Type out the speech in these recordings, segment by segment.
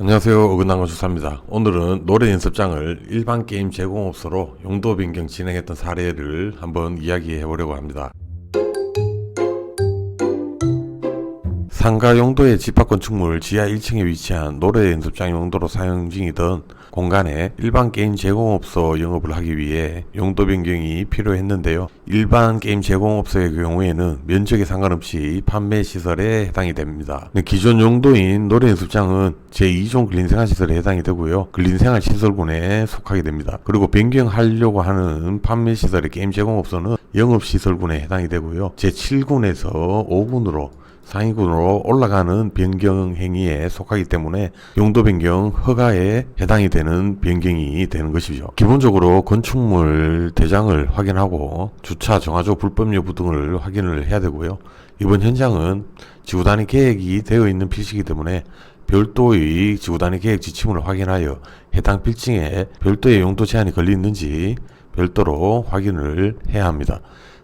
안녕하세요. 어긋난 건축사입니다. 오늘은 노래 연습장을 일반 게임 제공업소로 용도 변경 진행했던 사례를 한번 이야기해 보려고 합니다. 상가 용도의 집합 건축물 지하 1층에 위치한 노래 연습장 용도로 사용 중이던 공간에 일반 게임 제공업소 영업을 하기 위해 용도 변경이 필요했는데요. 일반 게임 제공업소의 경우에는 면적에 상관없이 판매 시설에 해당이 됩니다. 기존 용도인 노래 연습장은 제2종 근린생활 시설에 해당이 되고요. 근린생활 시설군에 속하게 됩니다. 그리고 변경하려고 하는 판매 시설의 게임 제공업소는 영업시설군에 해당이 되고요. 제7군에서 5군으로 상위군으로 올라가는 변경 행위에 속하기 때문에 용도 변경 허가에 해당이 되는 변경이 되는 것이죠. 기본적으로 건축물 대장을 확인하고 주차 정화조 불법 여부 등을 확인을 해야 되고요. 이번 현장은 지구 단위 계획이 되어 있는 필지이기 때문에 별도의 지구 단위 계획 지침을 확인하여 해당 필지에 별도의 용도 제한이 걸려 있는지 별도로 확인을 해야 합니다.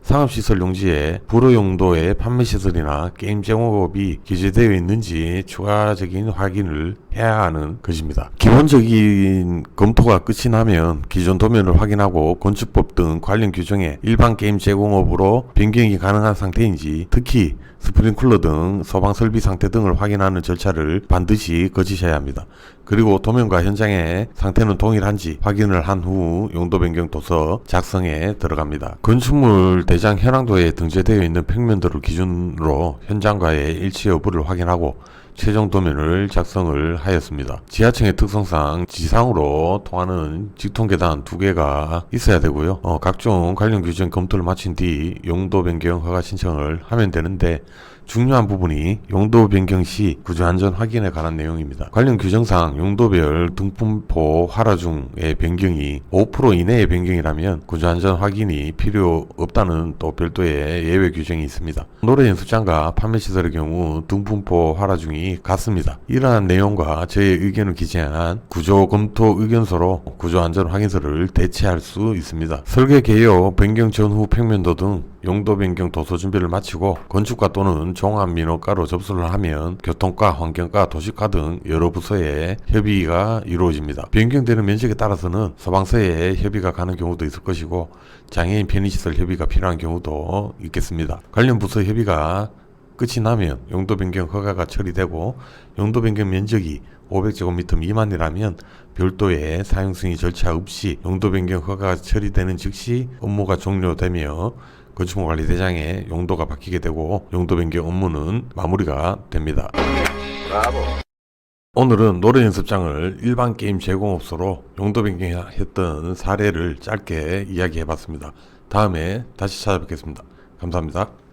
상업시설 용지에 불호 용도의 판매시설이나 게임 제공업이 기재되어 있는지 추가적인 확인을 해야 하는 것입니다. 기본적인 검토가 끝이 나면 기존 도면을 확인하고 건축법 등 관련 규정에 일반 게임 제공업으로 변경이 가능한 상태인지 특히 스프링클러 등 소방 설비 상태 등을 확인하는 절차를 반드시 거치셔야 합니다. 그리고 도면과 현장의 상태는 동일한지 확인을 한 후 용도 변경 도서 작성에 들어갑니다. 건축물 대장 현황도에 등재되어 있는 평면도를 기준으로 현장과의 일치 여부를 확인하고 최종 도면을 작성을 하였습니다. 지하층의 특성상 지상으로 통하는 직통 계단 두 개가 있어야 되고요. 어, 각종 관련 규정 검토를 마친 뒤 용도 변경 허가 신청을 하면 되는데 중요한 부분이 용도 변경 시 구조 안전 확인에 관한 내용입니다. 관련 규정상 용도별 등품포 활화중의 변경이 5% 이내의 변경이라면 구조 안전 확인이 필요 없다는 또 별도의 예외 규정이 있습니다. 노래 연습장과 판매 시설의 경우 등품포 활화중이 같습니다. 이러한 내용과 저의 의견을 기재한 구조 검토 의견서로 구조 안전 확인서를 대체할 수 있습니다. 설계 개요 변경 전후 평면도 등 용도 변경 도서 준비를 마치고 건축가 또는 종합 민원과로 접수를 하면 교통과 환경과 도시과 등 여러 부서에 협의가 이루어집니다. 변경되는 면적에 따라서는 소방서에 협의가 가는 경우도 있을 것이고 장애인 편의시설 협의가 필요한 경우도 있겠습니다. 관련 부서 협의가 끝이 나면 용도 변경 허가가 처리되고 용도 변경 면적이 500제곱미터 미만이라면 별도의 사용 승인 절차 없이 용도 변경 허가가 처리되는 즉시 업무가 종료되며 건축물 관리 대장의 용도가 바뀌게 되고 용도 변경 업무는 마무리가 됩니다. 오늘은 노래 연습장을 일반 게임 제공업소로 용도 변경했던 사례를 짧게 이야기해 봤습니다. 다음에 다시 찾아뵙겠습니다. 감사합니다.